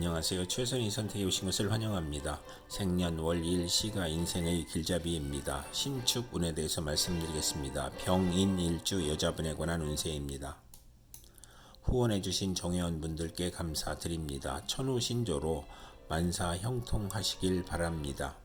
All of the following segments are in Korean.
안녕하세요. 최선희 선택해 오신 것을 환영합니다. 생년 월 일 시가 인생의 길잡이입니다. 신축 운에 대해서 말씀드리겠습니다. 병인일주 여자분에 관한 운세입니다. 후원해 주신 정회원 분들께 감사드립니다. 천우신조로 만사 형통하시길 바랍니다.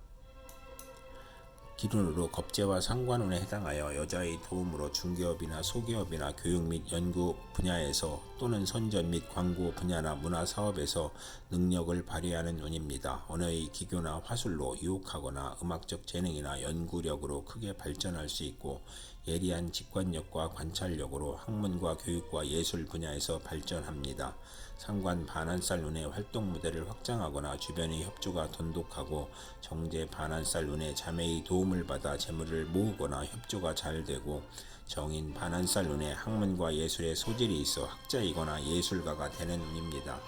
기준으로 겁재와 상관운에 해당하여 여자의 도움으로 중개업이나 소기업이나 교육 및 연구 분야에서 또는 선전 및 광고 분야나 문화 사업에서 능력을 발휘하는 운입니다. 언어의 기교나 화술로 유혹하거나 음악적 재능이나 연구력으로 크게 발전할 수 있고 예리한 직관력과 관찰력으로 학문과 교육과 예술 분야에서 발전합니다. 상관 반환살 운의 활동 무대를 확장하거나 주변의 협조가 돈독하고 정제 반환살 운의 자매의 도움 을 받아 재물을 모으거나 협조가 잘 되고 정인 반환살 운의 학문과 예술의 소질이 있어 학자이거나 예술가가 되는 운입니다.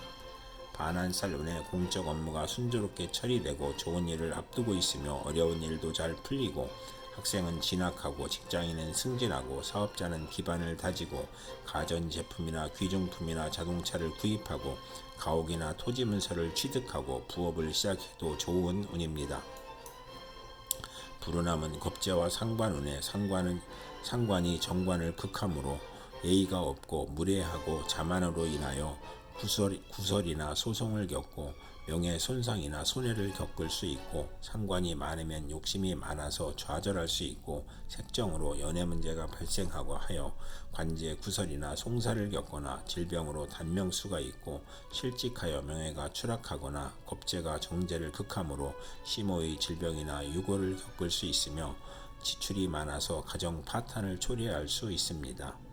반환살 운의 공적 업무가 순조롭게 처리되고 좋은 일을 앞두고 있으며 어려운 일도 잘 풀리고 학생은 진학하고 직장인은 승진하고 사업자는 기반을 다지고 가전제품이나 귀중품이나 자동차를 구입하고 가옥이나 토지 문서를 취득하고 부업을 시작해도 좋은 운입니다. 불운함은 겁재와 상관운에 상관은 상관이 정관을 극함으로 예의가 없고 무례하고 자만으로 인하여 구설, 구설이나 소송을 겪고 명예 손상이나 손해를 겪을 수 있고 상관이 많으면 욕심이 많아서 좌절할 수 있고 색정으로 연애 문제가 발생하고 하여 관제 구설이나 송사를 겪거나 질병으로 단명수가 있고 실직하여 명예가 추락하거나 겁재가 정제를 극함으로 심호의 질병이나 유고를 겪을 수 있으며 지출이 많아서 가정 파탄을 초래할 수 있습니다.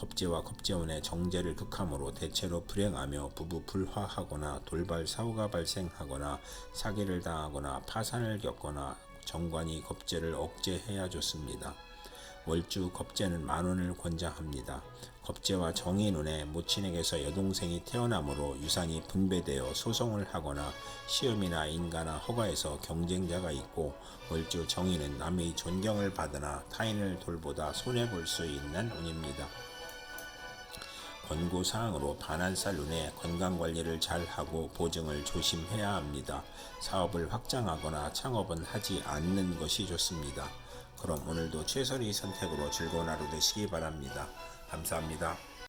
겁재와 겁재원의 정제를 극함으로 대체로 불행하며 부부 불화하거나 돌발 사고가 발생하거나 사기를 당하거나 파산을 겪거나 정관이 겁재를 억제해야 좋습니다. 월주 겁재는 만원을 권장합니다. 겁재와 정인운에 모친에게서 여동생이 태어나므로 유산이 분배되어 소송을 하거나 시험이나 인가나 허가에서 경쟁자가 있고 월주 정인은 남의 존경을 받으나 타인을 돌보다 손해볼 수 있는 운입니다. 권고사항으로 반환살 눈에 건강관리를 잘 하고 보증을 조심해야 합니다. 사업을 확장하거나 창업은 하지 않는 것이 좋습니다. 그럼 오늘도 최선의 선택으로 즐거운 하루 되시기 바랍니다. 감사합니다.